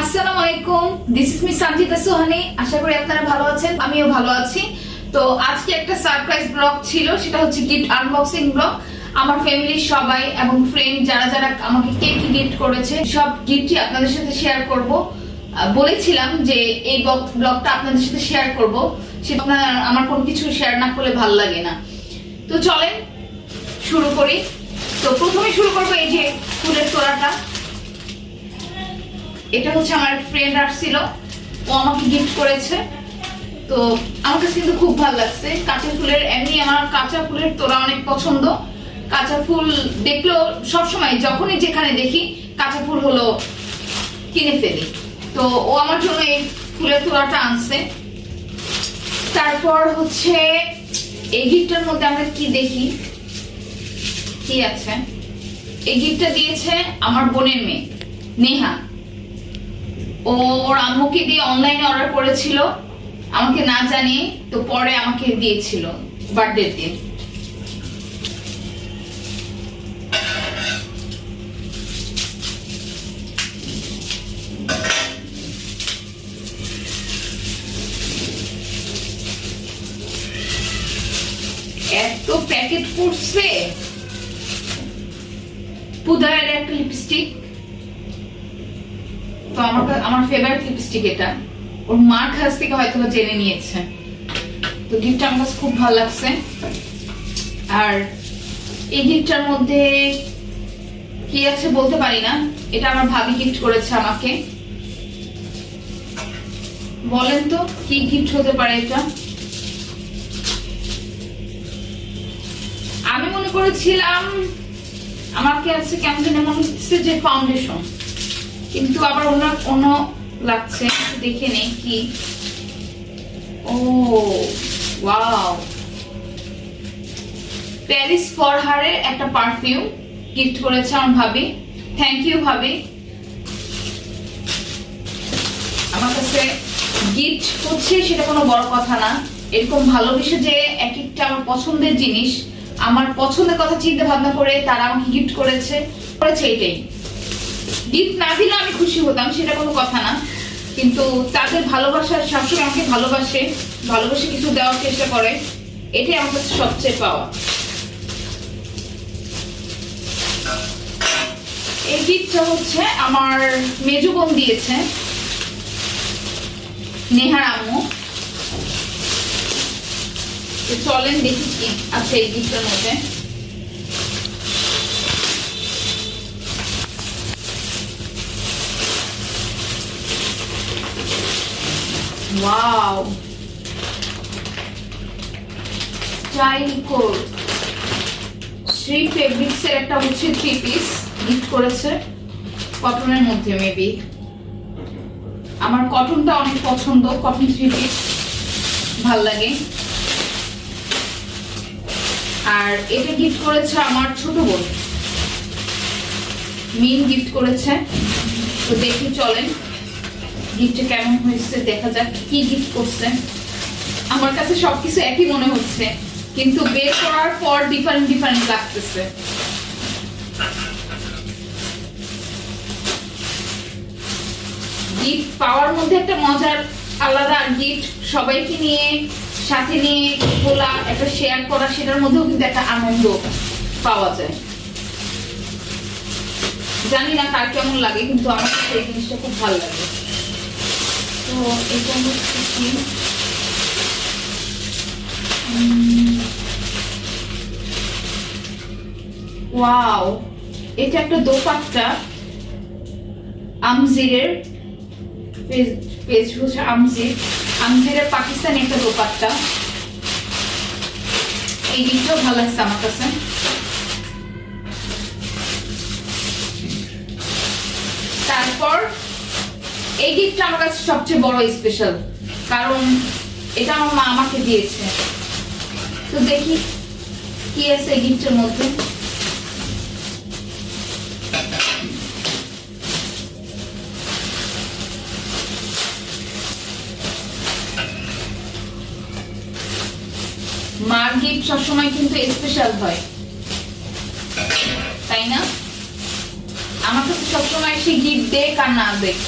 আসসালামু আলাইকুম this is me Sanjita Sohani আশা করি আপনারা ভালো আছেন, আমিও ভালো আছি। তো আজকে একটা সারপ্রাইজ ব্লগ ছিল, সেটা হচ্ছে গিফট আনবক্সিং ব্লগ আমার ফ্যামিলির সবাই এবং ফ্রেন্ড যারা যারা আমাকে কে কি গিফট করেছে, সব গিফটই আপনাদের সাথে শেয়ার করব। বলেছিলাম যে এই ব্লগটা আপনাদের সাথে শেয়ার করব। সেটা আমার কোনো কিছু শেয়ার না করলে ভালো লাগে না। তো চলেন, শুরু করি। তো প্রথমে শুরু করব এই যে ফুলের তোড়াটা। এটা হচ্ছে আমার ফ্রেন্ড আসছিল। ও আমাকে গিফট করেছে। তো আমার কাছে কিন্তু খুব ভালো লাগছে। কাঁচা ফুলের, এমনি আমার কাঁচা ফুলের তোরা অনেক পছন্দ। কাঁচা ফুল দেখলেও সবসময় যখনই যেখানে দেখি কাঁচা ফুল হলো কিনে ফেলি। তো ও আমার জন্য এই ফুলের তোড়াটা আনছে। তারপর হচ্ছে এই গিফটটার মধ্যে আমরা কি দেখি? কি আছে? এই গিফটটা দিয়েছে আমার বোনের মেয়ে, নেহা। ওর আম্মুকে দিয়ে অনলাইনে অর্ডার করেছিল। আমাকে না জানিয়ে তো পরে আমাকে দিয়েছিল বার্থডে দিন এত প্যাকেট করছে পুদারের একটা লিপস্টিক তো আমার আমার ফেভারিট লিপস্টিক এটা। ওর মার কাছ থেকে হয়তো জেনে নিয়েছে। তো গিফটটা আমার খুব ভালো লাগছে। আর এই গিফটটার মধ্যে কি আছে বলতে পারি না। এটা আমার ভাবি গিফট করেছে আমাকে। বলেন তো, কি গিফট হতে পারে এটা? আমি মনে করেছিলাম, আমাকে আছে কেমন মনে হচ্ছে যে ফাউন্ডেশন কিন্তু আবার অন্য অন্য লাগছে দেখে নেই কি। ও, ওয়াও। প্যারিস ফর হারের একটা পারফিউম গিফট করেছে আমার ভাবি। থ্যাংক ইউ ভাবি। আমার কাছে গিফট হচ্ছে সেটা কোনো বড় কথা না। এরকম ভালোবেসে যে এক একটা আমার পছন্দের জিনিস, আমার পছন্দের কথা চিন্তা ভাবনা করে তারা আমাকে গিফট করেছে। করেছে এটাই। গিফট না দিলে আমি খুশি হতাম, সেটা কোনো কথা না। কিন্তু তাদের ভালোবাসার সবসময় আমাকে ভালোবাসে ভালোবাসে কিছু দেওয়ার চেষ্টা করে। এটাই আমার কাছে সবচেয়ে পাওয়া। এই গিফটটা হচ্ছে আমার মেজু বোন দিয়েছে, নেহার আম্মু। তো চলেন দেখি কি আছে এই গিফটের মধ্যে। Wow style code Shri fabrics এর একটা হচ্ছে থ্রি পিস গিফট করেছে। কটনের মধ্যে মেবি আমার কটনটা অনেক পছন্দ কটন থ্রি পিস ভালো লাগে। আর এটা গিফট করেছে আমার ছোট বোন। মিন গিফট করেছে। তো দেখি, চলেন। গিফটটা কেমন হয়েছে, দেখা যাক কি গিফট করছে। আমার কাছে সবকিছু একই মনে হচ্ছে, কিন্তু বের করার পর ডিফারেন্ট ডিফারেন্ট লাগতেছে। গিফট পাওয়ার মধ্যে একটা মজার আলাদা গিফট সবাইকে নিয়ে, সাথে নিয়ে, খোলা, একটা শেয়ার করা, সেটার মধ্যেও কিন্তু একটা আনন্দ পাওয়া যায়। জানি না কার কেমন লাগে, কিন্তু আমার কাছে এই জিনিসটা খুব ভালো লাগে। তো এটা হচ্ছে কি? ওয়াও, এটা একটা দোপাট্টা। আমজিরের পেজ আমজির। আমজিরের পাকিস্তানি একটা দোপাট্টা। এই গিফটটাও ভালো লাগছে আমার কাছে। তারপর এই গিফটটা আমার কাছে সবচেয়ে বড় স্পেশাল কারণ এটা আমার মা আমাকে দিয়েছে। তো দেখি কি আছে এই গিফটের মধ্যে। মার গিফট সবসময় কিন্তু স্পেশাল হয়। তাই না? আমার কাছে সবসময় সে গিফট দেখ আর না দেখ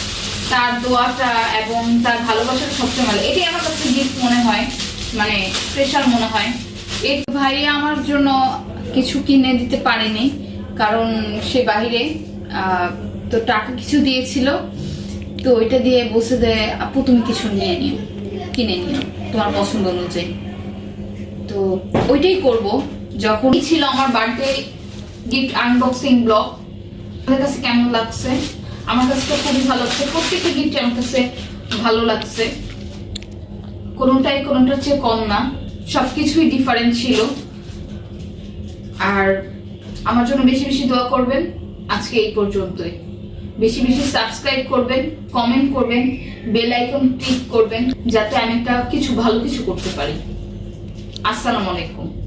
তার দোয়াটা এবং তার ভালোবাসাটা সবচেয়ে ভালো। এটাই আমার কাছে গিফট মনে হয় মানে স্পেশাল মনে হয়। এই ভাই আমার জন্য কিছু কিনে দিতে পারেনি কারণ সে আহ, তো টাকা কিছু দিয়েছিল। তো ওইটা দিয়ে বসে দেয় আপু তুমি কিছু নিয়ে নিও কিনে নিও তোমার পছন্দ অনুযায়ী। তো ওইটাই করব। যখন ছিল আমার বার্থডে গিফট আনবক্সিং ব্লগ আপনাদের কাছে কেমন লাগছে? আমার কাছে তো খুবই ভালো লাগছে। প্রত্যেকটা গিফট আমার কাছে ভালো লাগছে। কোনোটাই কোনোটার চেয়ে কম না। সবকিছুই ডিফারেন্ট ছিল। আর আমার জন্য বেশি বেশি দোয়া করবেন। আজকে এই পর্যন্তই। বেশি বেশি সাবস্ক্রাইব করবেন কমেন্ট করবেন বেল আইকন ক্লিক করবেন, যাতে আমি একটা কিছু ভালো কিছু করতে পারি। আসসালামু আলাইকুম।